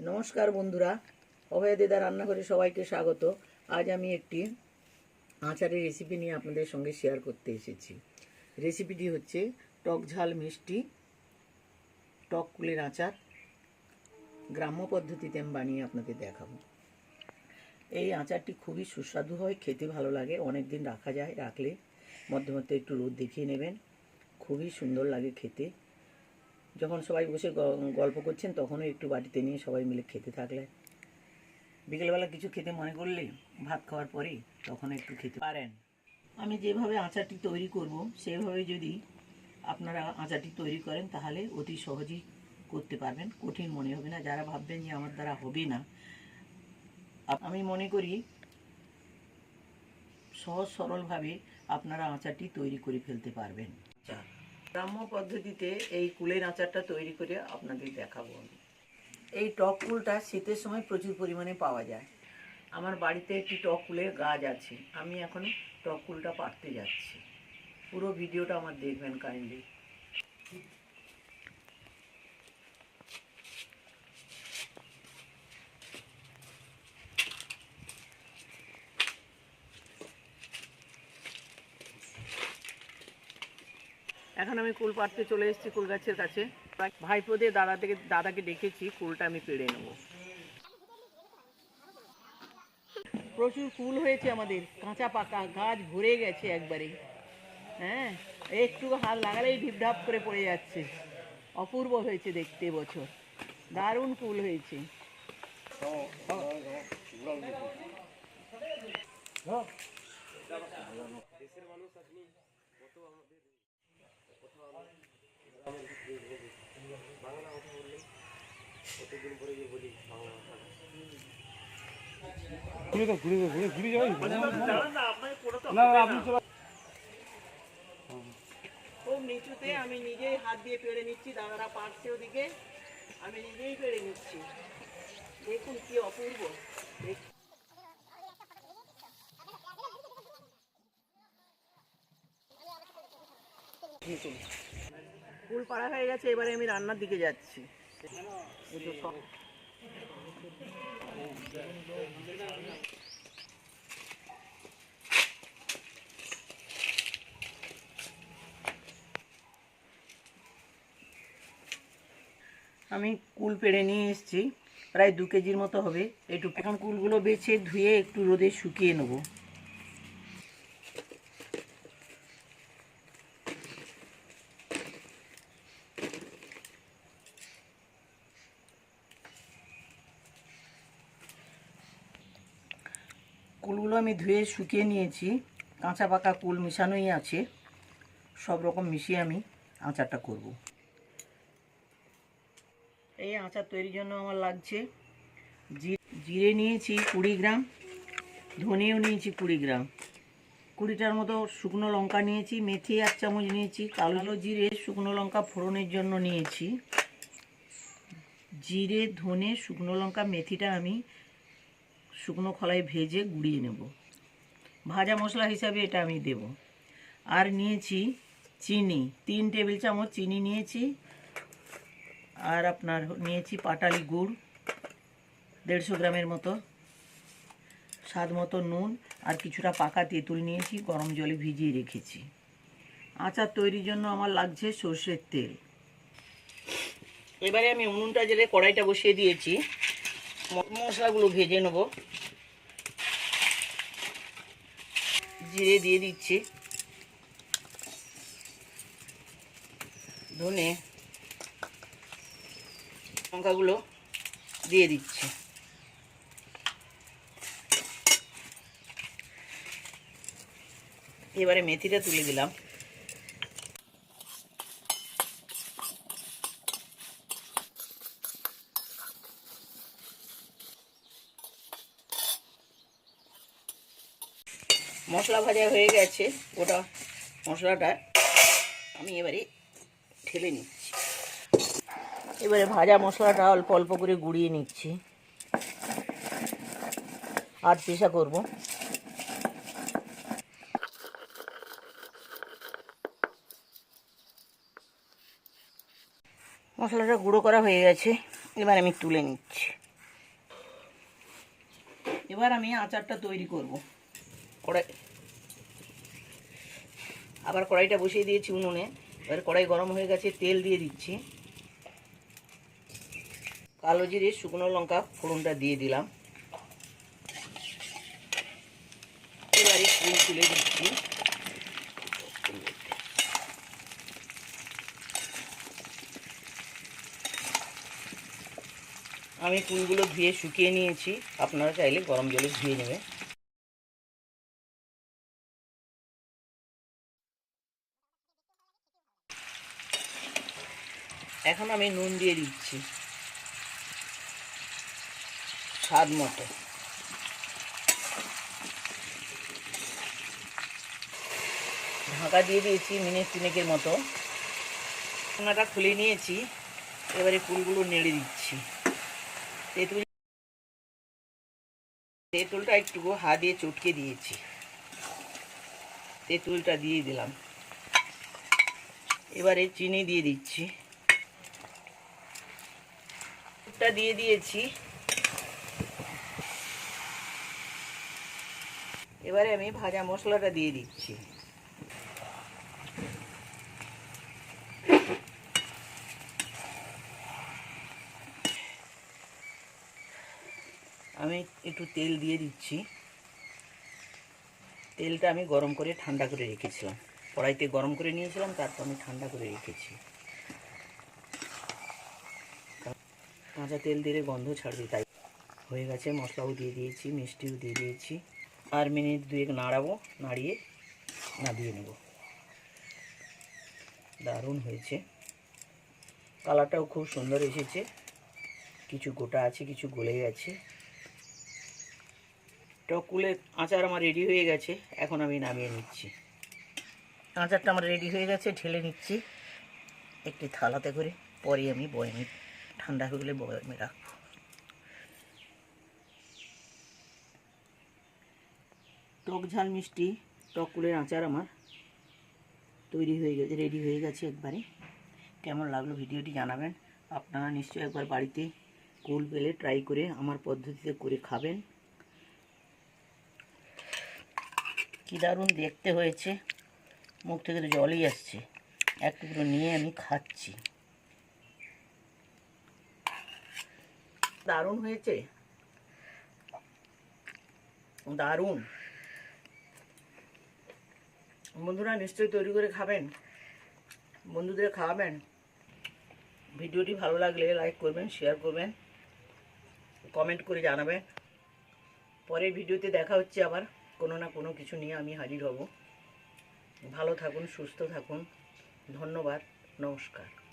নমস্কার বন্ধুরা। অভয় দিদা রান্নাঘরে সবাইকে স্বাগত। আজ আমি একটি আচারের রেসিপি নিয়ে আপনাদের সঙ্গে শেয়ার করতে এসেছি। রেসিপিটি হচ্ছে টক ঝাল মিষ্টি, টক কুলের আচার। গ্রাম্য পদ্ধতিতে আমি বানিয়ে আপনাদের দেখাবো। এই আচারটি খুবই সুস্বাদু হয়, খেতে ভালো লাগে অনেক দিন রাখা যায়, রাখলে মধ্যে মধ্যে একটু রোদ দেখিয়ে নেবেন। খুবই সুন্দর লাগে খেতে। যখন সবাই বসে গল্প করছেন, তখনও একটু বাটিতে নিয়ে সবাই মিলে খেতে থাকলে বিকেলবেলা কিছু খেতে মনে করলে, ভাত খাওয়ার পরে তখন একটু খেতে পারেন। আমি যেভাবে আচারটি তৈরি করব, সেভাবে যদি আপনারা আচারটি তৈরি করেন, তাহলে অতি সহজেই করতে পারবেন। কঠিন মনে হবে না। যারা ভাববেন যে আমার দ্বারা হবে না আমি মনে করি সহজ সরলভাবে আপনারা আচারটি তৈরি করে ফেলতে পারবেন। গ্রাম্য পদ্ধতিতে এই কুলের আচারটা তৈরি করে আপনাদের দেখাবো আমি। এই টক কুলটা শীতের সময় প্রচুর পরিমাণে পাওয়া যায়। আমার বাড়িতে একটি টক কুলের গাছ আছে। আমি এখন টক কুলটা পাড়তে যাচ্ছি। পুরো ভিডিওটা আমার দেখবেন কাইন্ডলি এখন আমি কুল পাড়তে চলে এসেছি কুল গাছের কাছে। ভাইপো দিয়ে দাদা থেকে দাদাকে ডেকেছি, কুলটা আমি পেড়ে নেব। প্রচুর কুল হয়েছে আমাদের, কাঁচা পাকা গাছ ভরে গেছে একবারে। হ্যাঁ একটু হাত লাগালেই ঢিপঢাপ করে পড়ে যাচ্ছে। অপূর্ব হয়েছে দেখতে বছর। দারুণ কুল হয়েছে। খুব নিচুতে আমি নিজেই হাত দিয়ে পেড়ে নিচ্ছি, দাদারা পারছে ওদিকে। আমি নিজেই পেড়ে নিচ্ছি। দেখুন কি অপূর্ব। দেখ- ফুল পাড়া হয়ে গেছে, এবারে আমি রান্নার দিকে যাচ্ছি। আমি কুল পেড়ে নিয়ে এসেছি, প্রায় দু কেজির মতো হবে। একটু এখন কুলগুলো বেছে ধুয়ে একটু রোদে শুকিয়ে নেব। কুলগুলো আমি ধুয়ে শুকিয়ে নিয়েছি। কাঁচা পাকা কুল মিশানোই আছে। সব রকম মিশিয়ে আমি আচারটা করব। এই আচার তৈরির জন্য আমার লাগছে জিরে নিয়েছি কুড়ি গ্রাম, ধনেও নিয়েছি কুড়ি গ্রাম। কুড়িটার মতো শুকনো লঙ্কা নিয়েছি, মেথি এক চামচ নিয়েছি, কালো জিরে, শুকনো লঙ্কা ফোড়নের জন্য নিয়েছি। জিরে, ধনে, শুকনো লঙ্কা, মেথিটা আমি শুকনো খলায় ভেজে গুঁড়িয়ে নেব। ভাজা মশলা হিসাবে এটা আমি দেব। আর নিয়েছি চিনি, তিন টেবিল চামচ চিনি নিয়েছি। আর আপনার নিয়েছি পাটালি গুড়, দেড়শো গ্রামের মতো স্বাদ মতো নুন আর কিছুটা পাকা তেঁতুল নিয়েছি, গরম জলে ভিজিয়ে রেখেছি। আচার তৈরির জন্য আমার লাগছে সর্ষের তেল। এবারে আমি উনুনটা জেলে কড়াইটা বসিয়ে দিয়েছি। মশলাগুলো ভেজে নেব। জিরে দিয়ে দিচ্ছি। ধনে লঙ্কাগুলো দিয়ে দিচ্ছি। এবারে মেথিটা তুলে দিলাম। মশলা ভাজা হয়ে গেছে ওটা মশলাটা আমি এবারে ঠেলে নিচ্ছি। এবারে ভাজা মশলাটা অল্প অল্প করে গুঁড়িয়ে নিচ্ছি। আর পেশা করব। মশলাটা গুঁড়ো করা হয়ে গেছে, এবার আমি তুলে নিচ্ছি। এবার আমি আচারটা তৈরি করব। কড়াই আবার কড়াইটা বসিয়ে দিয়েছি উনুনে। এবার কড়াই গরম হয়ে গেছে, তেল দিয়ে দিচ্ছি। কালো জিরে, শুকনো লঙ্কা ফোড়নটা দিয়ে দিলাম। এবারে ফুল তুলে দিচ্ছি। আমি ফুলগুলো ধুয়ে শুকিয়ে নিয়েছি। আপনারা চাইলে গরম জলে ধুয়ে নেবেন। এখন আমি নুন দিয়ে দিচ্ছি। স্বাদ মতো। ঢাকা দিয়ে দিয়েছি মিনিট তিনেকের মতো। ঢাকনাটা খুলে নিয়েছি। এবারে ফুলগুলো নেড়ে দিচ্ছি। তেঁতুল তেঁতুলটা একটু হাত দিয়ে চটকে দিয়েছি। তেঁতুলটা দিয়ে দিলাম। এবারে চিনি দিয়ে দিচ্ছি। দুধটা দিয়ে দিয়েছি। এবারে আমি ভাজা মশলাটা দিয়ে দিচ্ছি। আমি একটু তেল দিয়ে দিচ্ছি। তেলটা আমি গরম করে ঠান্ডা করে রেখেছিলাম। কড়াইতে গরম করে নিয়েছিলাম, তারপর আমি ঠান্ডা করে রেখেছি। কাঁচা তেল দিলে গন্ধ ছাড়বে, তাই। হয়ে গেছে, মশলাও দিয়ে দিয়েছি, মিষ্টিও দিয়ে দিয়েছি। আর মিনিট দুয়েক নাড়াবো, নাড়িয়ে নামিয়ে নেব। দারুণ হয়েছে। কালারটাও খুব সুন্দর এসেছে। কিছু গোটা আছে, কিছু গলে গেছে। টকুলের আচার আমার রেডি হয়ে গেছে, এখন আমি নামিয়ে নিচ্ছি। আচারটা আমার রেডি হয়ে গেছে, ঢেলে নিচ্ছি। একটি থালাতে করে, পরে আমি বয়মে ঠান্ডা হয়ে গেলে বয়মে রাখব টক ঝাল মিষ্টি টকুলের আচার আমার। তৈরি হয়ে গেছে রেডি হয়ে গেছে একবারে। কেমন লাগল ভিডিওটি জানাবেন? আপনারা নিশ্চয়ই একবার বাড়িতে কুল পেলে ট্রাই করে আমার পদ্ধতিতে করে খাবেন। কী দারুণ দেখতে হয়েছে। মুখ থেকে তো জলই আসছে। এক টুকরো নিয়ে আমি খাচ্ছি। দারুণ হয়েছে। দারুণ। বন্ধুরা নিশ্চয়ই তৈরি করে খাবেন। বন্ধুদের খাওয়াবেন। ভিডিওটি ভালো লাগলে লাইক করবেন শেয়ার করবেন কমেন্ট করে জানাবেন। পরের ভিডিওতে দেখা হচ্ছে আবার। কোনো না কোনো কিছু নিয়ে আমি হাজির হব। ভালো থাকুন, সুস্থ থাকুন। ধন্যবাদ, নমস্কার।